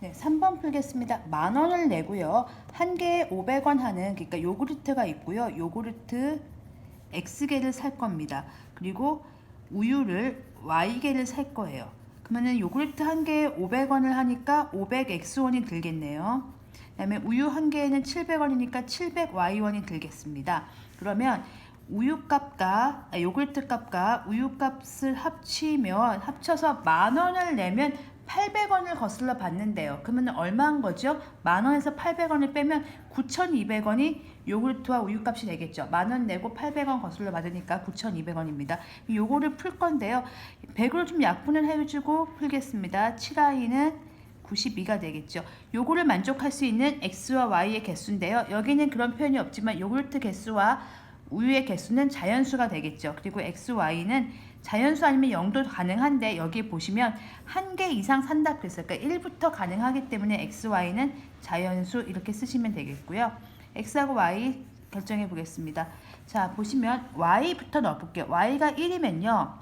네, 3번 풀겠습니다. 만 원을 내고요. 한 개에 500원 하는 그러니까 요구르트가 있고요. 요구르트 X개를 살 겁니다. 그리고 우유를 Y개를 살 거예요. 그러면은 요구르트 한 개에 500원을 하니까 500X원이 들겠네요. 그다음에 우유 한 개에는 700원이니까 700Y원이 들겠습니다. 그러면 우유 값과 아, 요구르트 값과 우유 값을 합치면 합쳐서 만 원을 내면 800원을 거슬러 받는데요. 그러면 얼마인 거죠? 만 원에서 800원을 빼면 9,200원이 요구르트와 우유 값이 되겠죠. 만원 내고 800원 거슬러 받으니까 9,200원입니다. 요거를 풀 건데요. 100으로 좀 약분을 해주고 풀겠습니다. 7i는 92가 되겠죠. 요거를 만족할 수 있는 x와 y의 개수인데요. 여기는 그런 표현이 없지만 요구르트 개수와 우유의 개수는 자연수가 되겠죠. 그리고 x, y는 자연수 아니면 0도 가능한데 여기 보시면 한 개 이상 산다 그랬어요. 그러니까 1부터 가능하기 때문에 x, y는 자연수 이렇게 쓰시면 되겠고요. x하고 y 결정해 보겠습니다. 자, 보시면 y부터 넣어 볼게요. y가 1이면요.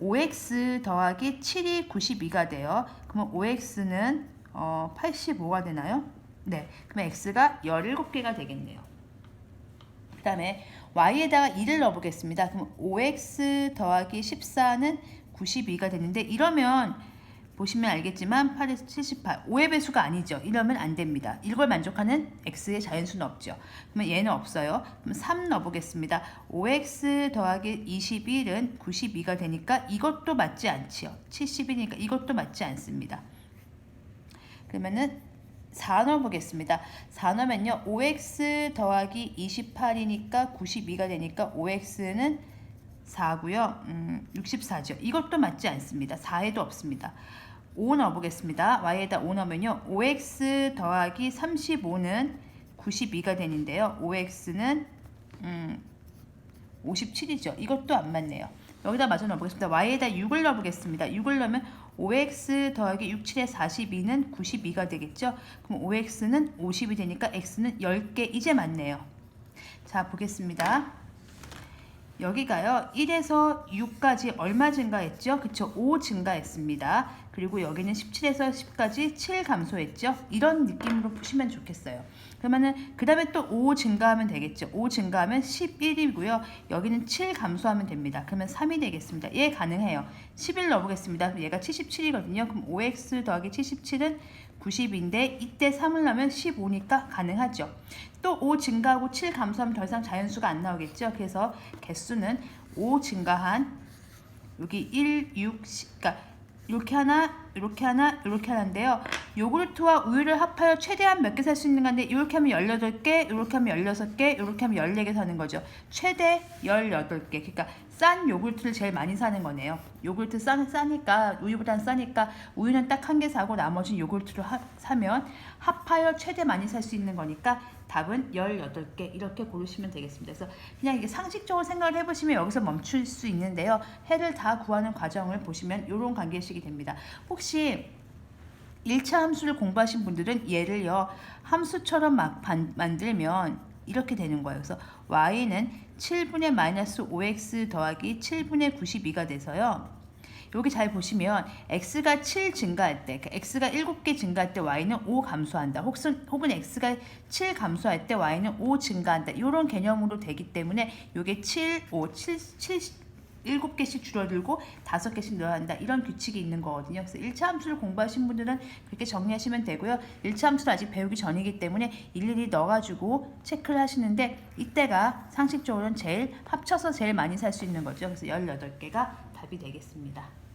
5x 더하기 7이 92가 돼요. 그러면 5x는 어, 85가 되나요? 네. 그러면 x가 17개가 되겠네요. 그 다음에 y에다가 2를 넣어보겠습니다. 그럼 5x 더하기 14는 92가 되는데 이러면 보시면 알겠지만 8에서 78, 5의 배수가 아니죠. 이러면 안 됩니다. 이걸 만족하는 x의 자연수는 없죠. 그러면 얘는 없어요. 그럼 3 넣어보겠습니다. 5x 더하기 21은 92가 되니까 이것도 맞지 않지요. 70이니까 이것도 맞지 않습니다. 그러면은 4 넣어보겠습니다. 4 넣으면요. 5x 더하기 28이니까 92가 되니까 5x는 4고요. 음, 64죠. 이것도 맞지 않습니다. 4에도 없습니다. 5 넣어보겠습니다. y에다 5 넣으면요. 5x 더하기 35는 92가 되는데요. 5x는 음, 57이죠. 이것도 안 맞네요. 여기다 마저 넣어보겠습니다. y에다 6을 넣어보겠습니다. 6을 넣으면 5x 더하기 6, 7에 42는 92가 되겠죠. 그럼 5x는 50이 되니까 x는 10개 이제 맞네요. 자 보겠습니다. 여기가요 1에서 6까지 얼마 증가했죠? 그쵸 5 증가했습니다. 그리고 여기는 17에서 10까지 7 감소했죠? 이런 느낌으로 푸시면 좋겠어요. 그러면은 그 다음에 또 5 증가하면 되겠죠. 5 증가하면 11이고요. 여기는 7 감소하면 됩니다. 그러면 3이 되겠습니다. 얘 가능해요. 11 넣어보겠습니다. 얘가 77이거든요. 그럼 5x 더하기 77은 90인데 이때 3을 넣으면 15니까 가능하죠. 또 5 증가하고 7 감소하면 더 이상 자연수가 안 나오겠죠. 그래서 개수는 5 증가한 여기 1, 6, 10, 그러니까 이렇게 하나, 이렇게 하나, 이렇게 하나인데요. 요구르트와 우유를 합하여 최대한 몇 개 살 수 있는 건데 이렇게 하면 18개, 이렇게 하면 16개, 이렇게 하면 14개 사는 거죠. 최대 18개. 그러니까 싼 요구르트를 제일 많이 사는 거네요. 요구르트 싸, 싸니까 우유보다는 싸니까 우유는 딱 한 개 사고 나머지 요구르트를 하, 사면 합하여 최대 많이 살 수 있는 거니까 답은 18개 이렇게 고르시면 되겠습니다. 그래서 그냥 이게 상식적으로 생각을 해보시면 여기서 멈출 수 있는데요. 해를 다 구하는 과정을 보시면 이런 관계식이 됩니다. 혹시 1차 함수를 공부하신 분들은 얘를요 함수처럼 막 반- 만들면 이렇게 되는 거예요. 그래서 y는 7분의 마이너스 5x 더하기 7분의 92가 돼서요. 여기 잘 보시면 x가 7 증가할 때, 그러니까 x가 7개 증가할 때 y는 5 감소한다. 혹은, 혹은 x가 7 감소할 때 y는 5 증가한다. 이런 개념으로 되기 때문에 이게 7, 5, 7, 7, 7개씩 줄어들고 5개씩 늘어난다. 이런 규칙이 있는 거거든요. 그래서 1차 함수를 공부하신 분들은 그렇게 정리하시면 되고요. 1차 함수는 아직 배우기 전이기 때문에 일일이 넣어가지고 체크를 하시는데 이때가 상식적으로는 제일 합쳐서 제일 많이 살 수 있는 거죠. 그래서 18개가 답이 되겠습니다.